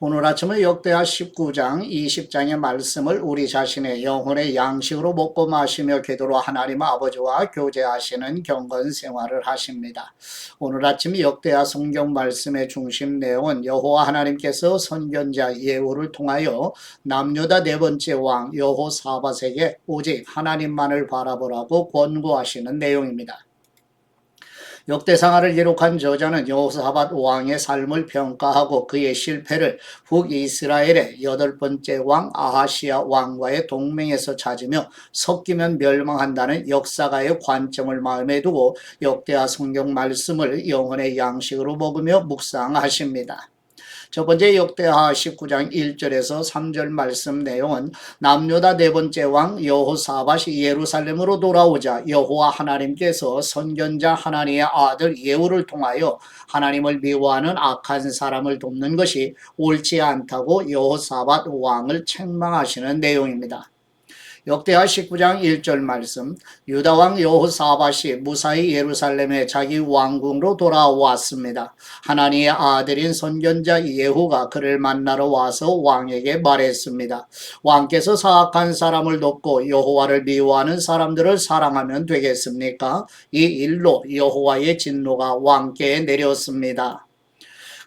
오늘 아침은 역대하 19장 20장의 말씀을 우리 자신의 영혼의 양식으로 먹고 마시며 기도로 하나님 아버지와 교제하시는 경건 생활을 하십니다. 오늘 아침 역대하 성경 말씀의 중심 내용은 여호와 하나님께서 선견자 예후를 통하여 남유다 네 번째 왕 여호사밧에게 오직 하나님만을 바라보라고 권고하시는 내용입니다. 역대상하를 기록한 저자는 여호사밧 왕의 삶을 평가하고 그의 실패를 북이스라엘의 여덟 번째 왕 아하시아 왕과의 동맹에서 찾으며 섞이면 멸망한다는 역사가의 관점을 마음에 두고 역대하 성경 말씀을 영혼의 양식으로 먹으며 묵상하십니다. 첫 번째 역대하 19장 1절에서 3절 말씀 내용은 남유다 네 번째 왕 여호사밧이 예루살렘으로 돌아오자 여호와 하나님께서 선견자 하나님의 아들 예후를 통하여 하나님을 미워하는 악한 사람을 돕는 것이 옳지 않다고 여호사밧 왕을 책망하시는 내용입니다. 역대하 19장 1절 말씀 유다 왕 여호사밧이 무사히 예루살렘에 자기 왕궁으로 돌아왔습니다. 하나님의 아들인 선견자 예후가 그를 만나러 와서 왕에게 말했습니다. 왕께서 사악한 사람을 돕고 여호와를 미워하는 사람들을 사랑하면 되겠습니까? 이 일로 여호와의 진노가 왕께 내렸습니다.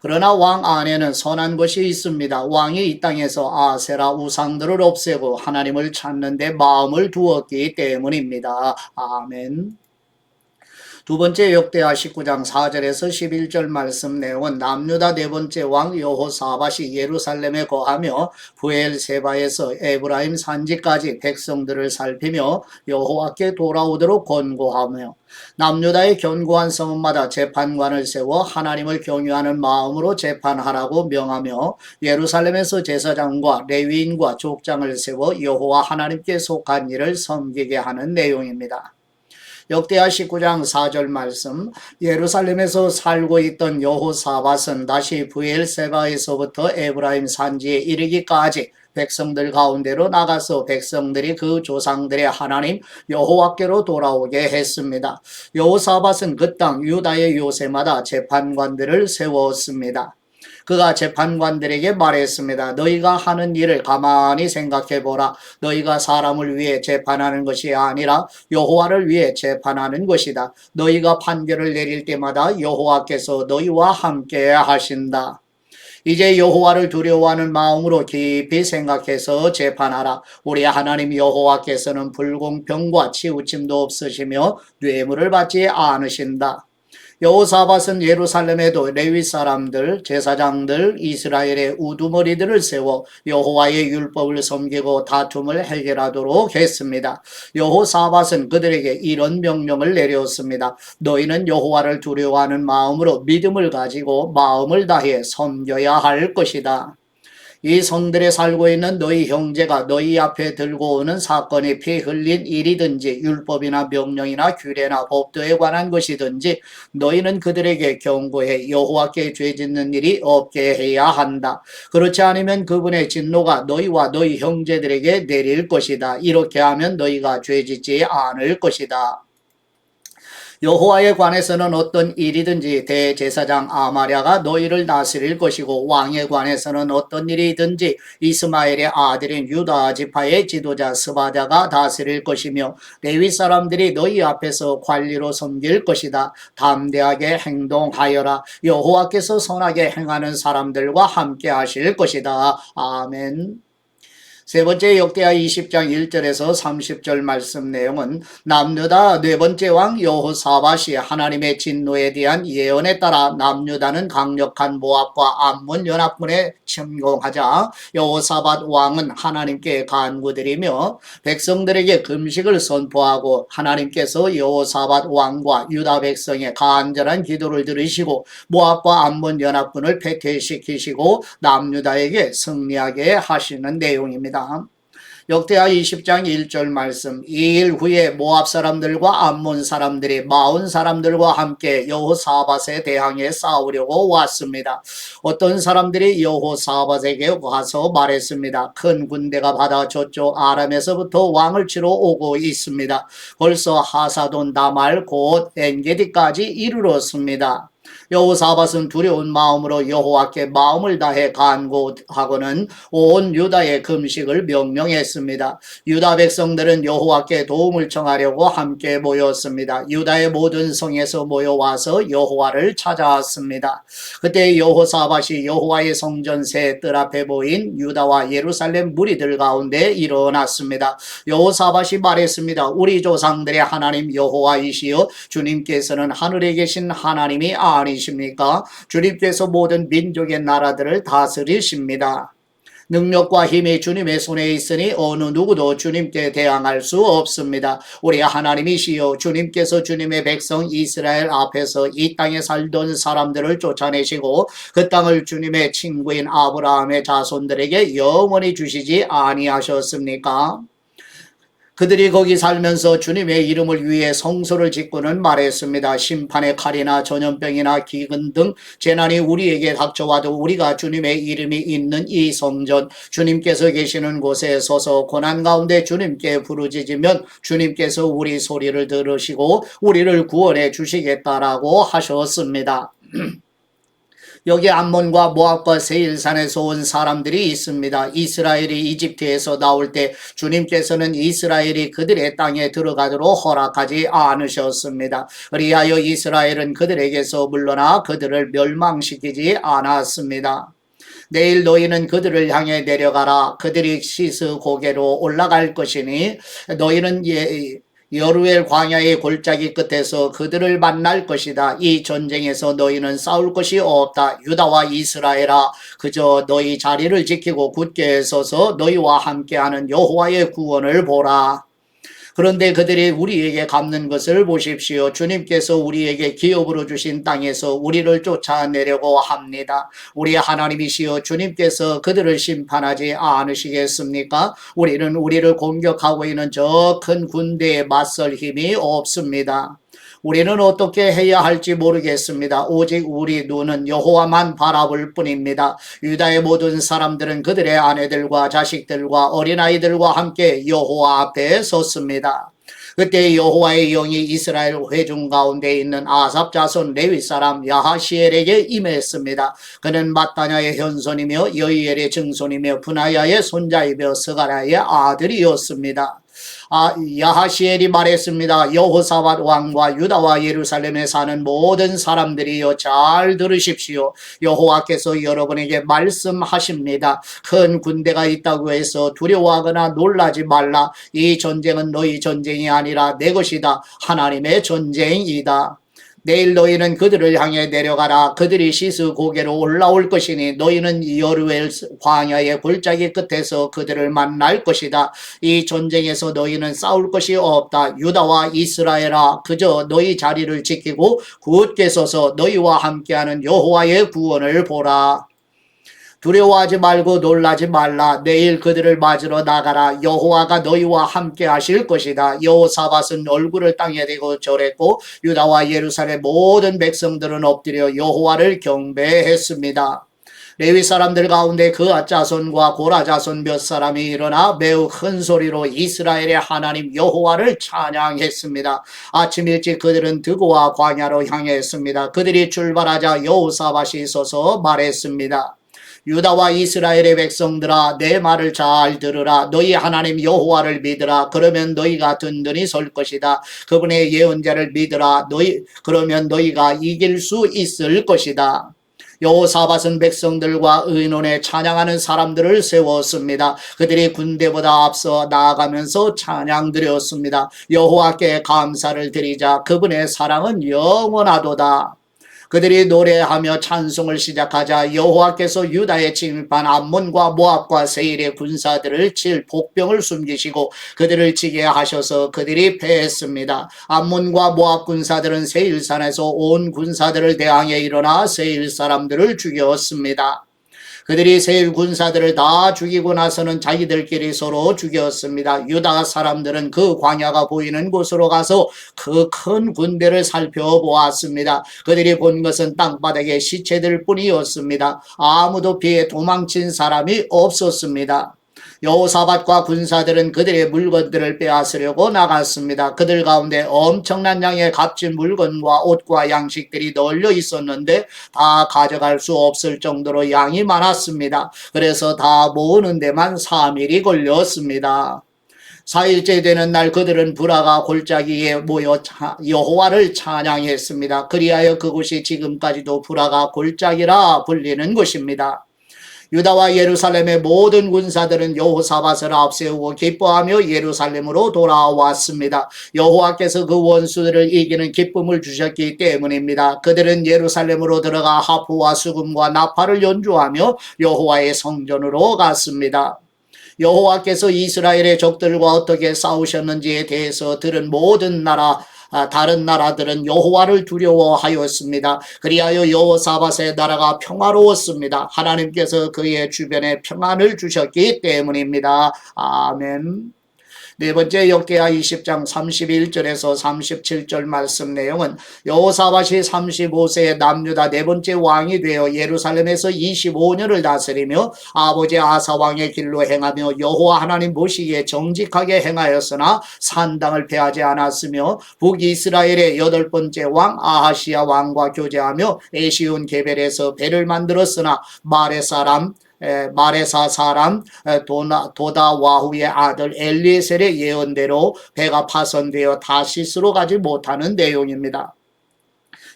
그러나 왕 안에는 선한 것이 있습니다. 왕이 이 땅에서 아세라 우상들을 없애고 하나님을 찾는 데 마음을 두었기 때문입니다. 아멘. 두 번째 역대하 19장 4절에서 11절 말씀 내용은 남유다 네 번째 왕 여호사밧이 예루살렘에 거하며 부엘세바에서 에브라임 산지까지 백성들을 살피며 여호와께 돌아오도록 권고하며 남유다의 견고한 성읍마다 재판관을 세워 하나님을 경유하는 마음으로 재판하라고 명하며 예루살렘에서 제사장과 레위인과 족장을 세워 여호와 하나님께 속한 일을 섬기게 하는 내용입니다. 역대하 19장 4절 말씀 예루살렘에서 살고 있던 여호사밧은 다시 부엘세바에서부터 에브라임 산지에 이르기까지 백성들 가운데로 나가서 백성들이 그 조상들의 하나님 여호와께로 돌아오게 했습니다. 여호사밧은 그 땅 유다의 요새마다 재판관들을 세웠습니다. 그가 재판관들에게 말했습니다. 너희가 하는 일을 가만히 생각해 보라. 너희가 사람을 위해 재판하는 것이 아니라 여호와를 위해 재판하는 것이다. 너희가 판결을 내릴 때마다 여호와께서 너희와 함께 하신다. 이제 여호와를 두려워하는 마음으로 깊이 생각해서 재판하라. 우리 하나님 여호와께서는 불공평과 치우침도 없으시며 뇌물을 받지 않으신다. 여호사밧은 예루살렘에도 레위 사람들, 제사장들, 이스라엘의 우두머리들을 세워 여호와의 율법을 섬기고 다툼을 해결하도록 했습니다. 여호사밧은 그들에게 이런 명령을 내렸습니다. 너희는 여호와를 두려워하는 마음으로 믿음을 가지고 마음을 다해 섬겨야 할 것이다. 이 성들에 살고 있는 너희 형제가 너희 앞에 들고 오는 사건이 피 흘린 일이든지 율법이나 명령이나 규례나 법도에 관한 것이든지 너희는 그들에게 경고해 여호와께 죄짓는 일이 없게 해야 한다. 그렇지 않으면 그분의 진노가 너희와 너희 형제들에게 내릴 것이다. 이렇게 하면 너희가 죄짓지 않을 것이다. 여호와에 관해서는 어떤 일이든지 대제사장 아마랴가 너희를 다스릴 것이고 왕에 관해서는 어떤 일이든지 이스마엘의 아들인 유다 지파의 지도자 스바자가 다스릴 것이며 레위 사람들이 너희 앞에서 관리로 섬길 것이다. 담대하게 행동하여라. 여호와께서 선하게 행하는 사람들과 함께 하실 것이다. 아멘. 세 번째 역대하 20장 1절에서 30절 말씀 내용은 남유다 네 번째 왕 여호사밧이 하나님의 진노에 대한 예언에 따라 남유다는 강력한 모압과 암몬 연합군에 침공하자 여호사밧 왕은 하나님께 간구드리며 백성들에게 금식을 선포하고 하나님께서 여호사밧 왕과 유다 백성의 간절한 기도를 들으시고 모압과 암몬 연합군을 패퇴시키시고 남유다에게 승리하게 하시는 내용입니다. 있습니다. 역대하 20장 1절 말씀 이 일 후에 모압 사람들과 암몬 사람들이 마온 사람들과 함께 여호사밧에 대항해 싸우려고 왔습니다. 어떤 사람들이 여호사밧에게 와서 말했습니다. 큰 군대가 바다 저쪽 아람에서부터 왕을 치러 오고 있습니다. 벌써 하사돈 다말 곧 엔게디까지 이르렀습니다. 여호사밧은 두려운 마음으로 여호와께 마음을 다해 간구하고는 온 유다의 금식을 명령했습니다. 유다 백성들은 여호와께 도움을 청하려고 함께 모였습니다. 유다의 모든 성에서 모여와서 여호와를 찾아왔습니다. 그때 여호사밧이 여호와의 성전 새뜰 앞에 보인 유다와 예루살렘 무리들 가운데 일어났습니다. 여호사밧이 말했습니다. 우리 조상들의 하나님 여호와이시여 주님께서는 하늘에 계신 하나님이 아니십니까? 주님께서 모든 민족의 나라들을 다스리십니다. 능력과 힘이 주님의 손에 있으니 어느 누구도 주님께 대항할 수 없습니다. 우리 하나님이시여 주님께서 주님의 백성 이스라엘 앞에서 이 땅에 살던 사람들을 쫓아내시고 그 땅을 주님의 친구인 아브라함의 자손들에게 영원히 주시지 아니하셨습니까? 그들이 거기 살면서 주님의 이름을 위해 성소를 짓고는 말했습니다. 심판의 칼이나 전염병이나 기근 등 재난이 우리에게 닥쳐와도 우리가 주님의 이름이 있는 이 성전, 주님께서 계시는 곳에 서서 고난 가운데 주님께 부르짖으면 주님께서 우리 소리를 들으시고 우리를 구원해 주시겠다라고 하셨습니다. 여기 암몬과 모압과 세일산에서 온 사람들이 있습니다. 이스라엘이 이집트에서 나올 때 주님께서는 이스라엘이 그들의 땅에 들어가도록 허락하지 않으셨습니다. 그리하여 이스라엘은 그들에게서 물러나 그들을 멸망시키지 않았습니다. 내일 너희는 그들을 향해 내려가라. 그들이 시스 고개로 올라갈 것이니 너희는 예, 여루엘 광야의 골짜기 끝에서 그들을 만날 것이다. 이 전쟁에서 너희는 싸울 것이 없다. 유다와 이스라엘아 그저 너희 자리를 지키고 굳게 서서 너희와 함께하는 여호와의 구원을 보라. 그런데 그들이 우리에게 갚는 것을 보십시오. 주님께서 우리에게 기업으로 주신 땅에서 우리를 쫓아내려고 합니다. 우리 하나님이시여 주님께서 그들을 심판하지 않으시겠습니까? 우리는 우리를 공격하고 있는 저 큰 군대에 맞설 힘이 없습니다. 우리는 어떻게 해야 할지 모르겠습니다. 오직 우리 눈은 여호와만 바라볼 뿐입니다. 유다의 모든 사람들은 그들의 아내들과 자식들과 어린아이들과 함께 여호와 앞에 섰습니다. 그때 여호와의 영이 이스라엘 회중 가운데 있는 아삽 자손 레위 사람 야하시엘에게 임했습니다. 그는 마따냐의 현손이며 여이엘의 증손이며 분하야의 손자이며 스가랴의 아들이었습니다. 아, 야하시엘이 말했습니다. 여호사밧 왕과 유다와 예루살렘에 사는 모든 사람들이여 잘 들으십시오. 여호와께서 여러분에게 말씀하십니다. 큰 군대가 있다고 해서 두려워하거나 놀라지 말라. 이 전쟁은 너희 전쟁이 아니라 내 것이다. 하나님의 전쟁이다. 내일 너희는 그들을 향해 내려가라. 그들이 시스 고개로 올라올 것이니 너희는 여루엘 광야의 골짜기 끝에서 그들을 만날 것이다. 이 전쟁에서 너희는 싸울 것이 없다. 유다와 이스라엘아 그저 너희 자리를 지키고 굳게 서서 너희와 함께하는 여호와의 구원을 보라. 두려워하지 말고 놀라지 말라. 내일 그들을 맞으러 나가라. 여호와가 너희와 함께 하실 것이다. 여호사밧은 얼굴을 땅에 대고 절했고 유다와 예루살렘 모든 백성들은 엎드려 여호와를 경배했습니다. 레위 사람들 가운데 그 자손과 고라 자손 몇 사람이 일어나 매우 큰 소리로 이스라엘의 하나님 여호와를 찬양했습니다. 아침 일찍 그들은 드고와 광야로 향했습니다. 그들이 출발하자 여호사밧이 서서 말했습니다. 유다와 이스라엘의 백성들아 내 말을 잘 들으라 너희 하나님 여호와를 믿으라 그러면 너희가 든든히 설 것이다 그분의 예언자를 믿으라 너희 그러면 너희가 이길 수 있을 것이다 여호사밧은 백성들과 의논에 찬양하는 사람들을 세웠습니다. 그들이 군대보다 앞서 나아가면서 찬양 드렸습니다. 여호와께 감사를 드리자 그분의 사랑은 영원하도다. 그들이 노래하며 찬송을 시작하자 여호와께서 유다에 침입한 암몬과 모압과 세일의 군사들을 칠 복병을 숨기시고 그들을 지게 하셔서 그들이 패했습니다. 암몬과 모압 군사들은 세일산에서 온 군사들을 대항해 일어나 세일 사람들을 죽였습니다. 그들이 세일 군사들을 다 죽이고 나서는 자기들끼리 서로 죽였습니다. 유다 사람들은 그 광야가 보이는 곳으로 가서 그 큰 군대를 살펴보았습니다. 그들이 본 것은 땅바닥의 시체들 뿐이었습니다. 아무도 피해 도망친 사람이 없었습니다. 여호사밧과 군사들은 그들의 물건들을 빼앗으려고 나갔습니다. 그들 가운데 엄청난 양의 값진 물건과 옷과 양식들이 널려 있었는데 다 가져갈 수 없을 정도로 양이 많았습니다. 그래서 다 모으는 데만 3일이 걸렸습니다. 4일째 되는 날 그들은 브라가 골짜기에 모여 차- 여호와를 찬양했습니다. 그리하여 그곳이 지금까지도 브라가 골짜기라 불리는 곳입니다. 유다와 예루살렘의 모든 군사들은 여호사밧을 앞세우고 기뻐하며 예루살렘으로 돌아왔습니다. 여호와께서 그 원수들을 이기는 기쁨을 주셨기 때문입니다. 그들은 예루살렘으로 들어가 하프와 수금과 나팔을 연주하며 여호와의 성전으로 갔습니다. 여호와께서 이스라엘의 적들과 어떻게 싸우셨는지에 대해서 들은 모든 나라 아, 다른 나라들은 여호와를 두려워하였습니다. 그리하여 여호사밧의 나라가 평화로웠습니다. 하나님께서 그의 주변에 평안을 주셨기 때문입니다. 아멘. 네 번째 역대하 20장 31절에서 37절 말씀 내용은 여호사밧이 35세에 남유다 네 번째 왕이 되어 예루살렘에서 25년을 다스리며 아버지 아사 왕의 길로 행하며 여호와 하나님 보시기에 정직하게 행하였으나 산당을 패하지 않았으며 북이스라엘의 여덟 번째 왕 아하시아 왕과 교제하며 에시온 게벨에서 배를 만들었으나 말의 사람 에, 마레사 사람 에, 도나, 도다 와후의 아들 엘리에셀의 예언대로 배가 파손되어 다시스로 가지 못하는 내용입니다.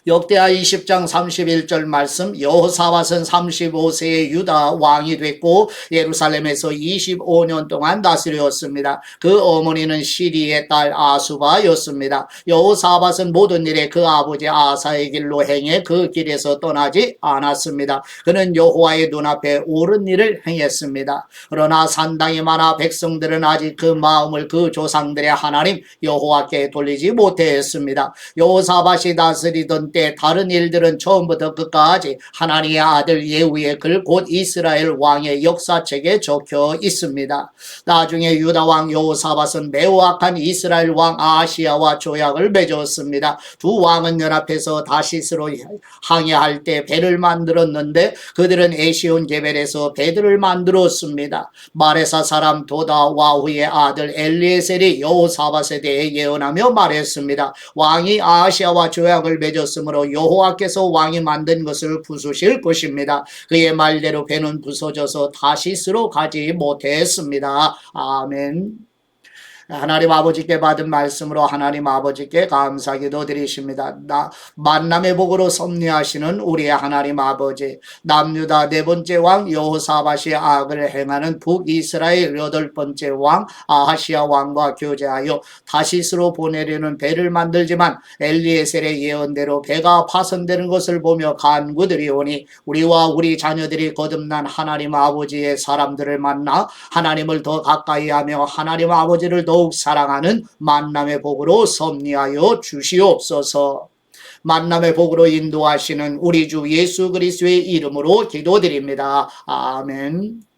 역대하 20장 31절 말씀 여호사밧은 35세의 유다 왕이 됐고 예루살렘에서 25년 동안 다스렸습니다. 그 어머니는 시리의 딸 아수바였습니다. 여호사밧은 모든 일에 그 아버지 아사의 길로 행해 그 길에서 떠나지 않았습니다. 그는 여호와의 눈앞에 옳은 일을 행했습니다. 그러나 산당이 많아 백성들은 아직 그 마음을 그 조상들의 하나님 여호와께 돌리지 못했습니다. 여호사밧이 다스리던 때 다른 일들은 처음부터 끝까지 하나님의 아들 예후의 글 곧 이스라엘 왕의 역사책에 적혀 있습니다. 나중에 유다 왕 여호사밧은 매우 악한 이스라엘 왕 아시아와 조약을 맺었습니다. 두 왕은 연합해서 다시스로 항해할 때 배를 만들었는데 그들은 에시온 게벨에서 배들을 만들었습니다. 마레사 사람 도다 와후의 아들 엘리에셀이 여호사밧에 대해 예언하며 말했습니다. 왕이 아시아와 조약을 맺었 으므로 여호와께서 왕이 만든 것을 부수실 것입니다. 그의 말대로 배는 부서져서 다시 스로 가지 못했습니다. 아멘. 하나님 아버지께 받은 말씀으로 하나님 아버지께 감사기도 드리십니다. 나 만남의 복으로 섭리하시는 우리의 하나님 아버지 남유다 네 번째 왕 여호사밧이 악을 행하는 북이스라엘 여덟 번째 왕 아하시아 왕과 교제하여 다시스로 보내려는 배를 만들지만 엘리에셀의 예언대로 배가 파손되는 것을 보며 간구드리오니 우리와 우리 자녀들이 거듭난 하나님 아버지의 사람들을 만나 하나님을 더 가까이하며 하나님 아버지를 더욱 사랑하는 만남의 복으로 섭리하여 주시옵소서. 만남의 복으로 인도하시는 우리 주 예수 그리스도의 이름으로 기도드립니다. 아멘.